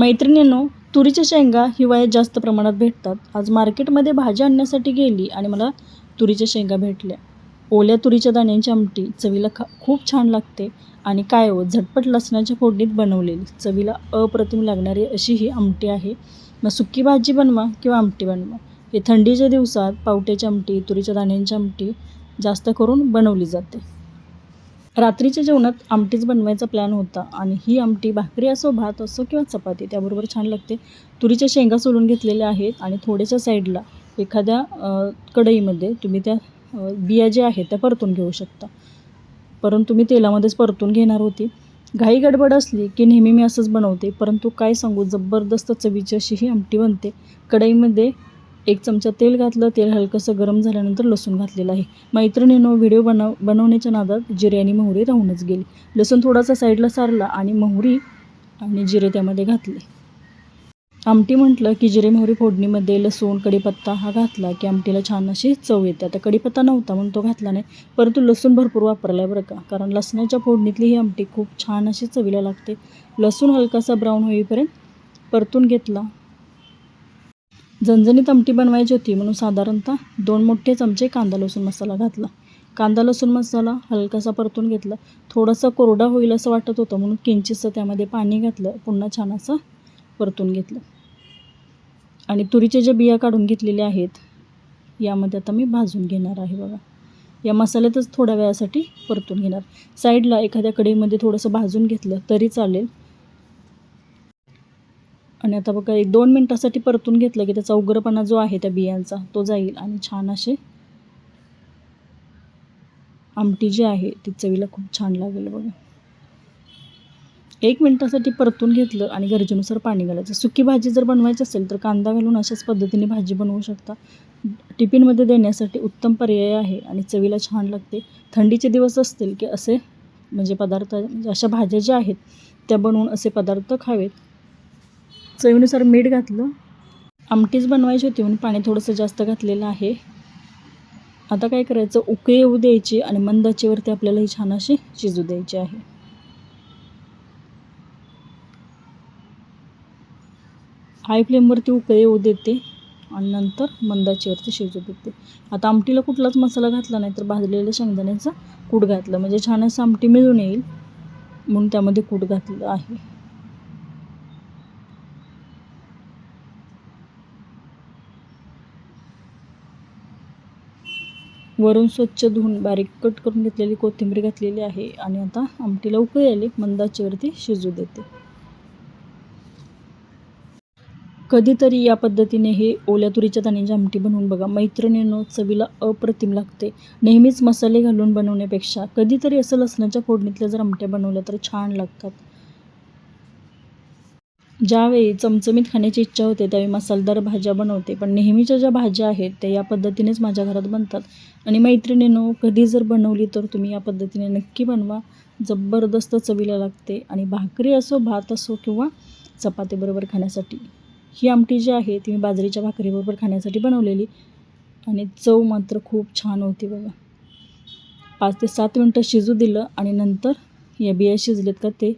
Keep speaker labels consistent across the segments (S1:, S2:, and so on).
S1: मैत्रिणींनो तुरीच्या शेंगा हिवाळ्यात जास्त प्रमाणात भेटतात. आज मार्केटमध्ये भाज्या आणण्यासाठी गेली आणि मला तुरीच्या शेंगा भेटल्या. ओल्या तुरीच्या दाण्यांची आमटी चवीला खा खूप छान लागते आणि काय हो झटपट लसणाच्या फोडणीत बनवलेली. चवीला अप्रतिम लागणारी अशी ही आमटी आहे. मग सुकी भाजी बनवा किंवा आमटी बनवा. हे थंडीच्या दिवसात पावट्याची आमटी तुरीच्या दाण्यांची आमटी जास्त करून बनवली जाते. रात्रीच्या जेवणात आमटीच बनवायचा प्लॅन होता आणि ही आमटी भाकरी असो भात असो किंवा चपाती त्याबरोबर छान लागते. तुरीच्या शेंगा सोलून घेतलेल्या आहेत आणि थोड्याशा साईडला एखाद्या कढईमध्ये तुम्ही त्या बिया ज्या आहेत त्या परतून घेऊ शकता. परंतु मी तेलामध्येच परतून घेणार होती. घाई गडबड असली की नेहमी मी असंच बनवते परंतु काय सांगू जबरदस्त चवीची अशी ही आमटी बनते. कढईमध्ये एक चमचा तेल घातलं तेल हलकंसं गरम झाल्यानंतर लसूण घातलेलं आहे. मैत्रिणीनं व्हिडिओ बनव बनवण्याच्या नादात जिरे आणि मोहरी राहूनच गेली. लसूण थोडासा साईडला सारला आणि मोहरी आणि जिरे त्यामध्ये घातले. आमटी म्हटलं की जिरे मोहरी फोडणीमध्ये लसूण कढीपत्ता हा घातला की आमटीला छान अशी चव येते. आता कढीपत्ता नव्हता म्हणून तो घातला नाही परंतु लसूण भरपूर वापरला आहे बरं का. कारण लसणाच्या फोडणीतली ही आमटी खूप छान अशी चवीला लागते. लसूण हलकासा ब्राऊन होईपर्यंत परतून घेतला. झणझणीत आमटी बनवायची होती म्हणून साधारणतः दोन मोठे चमचे कांदा लसूण मसाला घातला. कांदा लसूण मसाला हलकासा परतून घेतला. थोडासा कोरडा होईल असं वाटत होतं म्हणून किंचितसं त्यामध्ये पाणी घातलं. पुन्हा छान असं परतून घेतलं. आणि तुरीच्या ज्या बिया काढून घेतलेल्या आहेत यामध्ये आता मी भाजून घेणार आहे बघा. या मसाल्यातच थोड्या वेळासाठी परतून घेणार. साईडला एखाद्या कढईमध्ये थोडंसं भाजून घेतलं तरी चालेल. आणि आता बघा एक दोन मिनटासाठी परतून घेतलं की त्याचा उग्रपणा जो आहे त्या बियांचा तो जाईल आणि छान असे आमटी जी आहे ती चवीला खूप छान लागेल बघा. एक मिनटासाठी परतून घेतलं आणि गरजेनुसार पाणी घालायचं. सुकी भाजी जर बनवायची असेल तर कांदा घालून अशाच पद्धतीने भाजी बनवू शकता. टिफिनमध्ये देण्यासाठी उत्तम पर्याय आहे आणि चवीला छान लागते. थंडीचे दिवस असतील की असे म्हणजे पदार्थ म्हणजे अशा भाज्या ज्या आहेत त्या बनवून असे पदार्थ खावेत. चवीनुसार मीठ घातलं. आमटीच बनवायची होती म्हणून पाणी थोडंसं जास्त घातलेलं आहे. आता काय करायचं? उकळी येऊ द्यायची आणि मंदाचीवरती आपल्याला ही छान अशी शिजू द्यायची आहे. हाय फ्लेमवरती उकळी येऊ देते आणि नंतर मंदाचीवरती शिजू देते. आता आमटीला कुठलाच मसाला घातला नाही तर भाजलेल्या शेंगदाण्याचा कूट घातलं. म्हणजे छान असं आमटी मिळून येईल म्हणून त्यामध्ये कूट घातलं आहे. वरून स्वच्छ धुवून बारीक कट करून घेतलेली कोथिंबीर घातलेली आहे आणि आता आमटीला उकळी आली मंदाचीवरती शिजू देते. कधीतरी या पद्धतीने हे ओल्या तुरीच्या दाण्याची आमटी बनवून बघा. मैत्रिणीनं चवीला अप्रतिम लागते. नेहमीच मसाले घालून बनवण्यापेक्षा कधीतरी असं लसणाच्या फोडणीतल्या जर आमट्या बनवल्या तर छान लागतात. ज्यावेळी चमचमीत खाण्याची इच्छा होते त्यावेळी मसालेदार भाज्या बनवते. पण नेहमीच्या ज्या भाज्या आहेत त्या या पद्धतीनेच माझ्या घरात बनतात. आणि मैत्रिणीनो कधी जर बनवली तर तुम्ही या पद्धतीने नक्की बनवा. जबरदस्त चवीला लागते. आणि भाकरी असो भात असो किंवा चपातीबरोबर खाण्यासाठी. ही आमटी जी आहे ती मी बाजरीच्या भाकरीबरोबर खाण्यासाठी बनवलेली. आणि चव मात्र खूप छान होती बघा. पाच ते सात मिनटं शिजू दिलं आणि नंतर या बिया शिजलेत का ते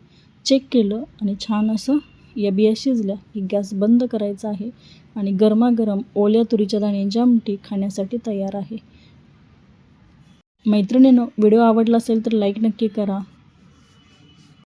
S1: चेक केलं आणि छान असं या बिया शिजल्या की गॅस बंद करायचा आहे आणि गरमागरम ओल्या तुरीच्या दाण्यांची आमटी खाण्यासाठी तयार आहे. मैत्रिणीनं व्हिडिओ आवडला असेल तर लाईक नक्की करा.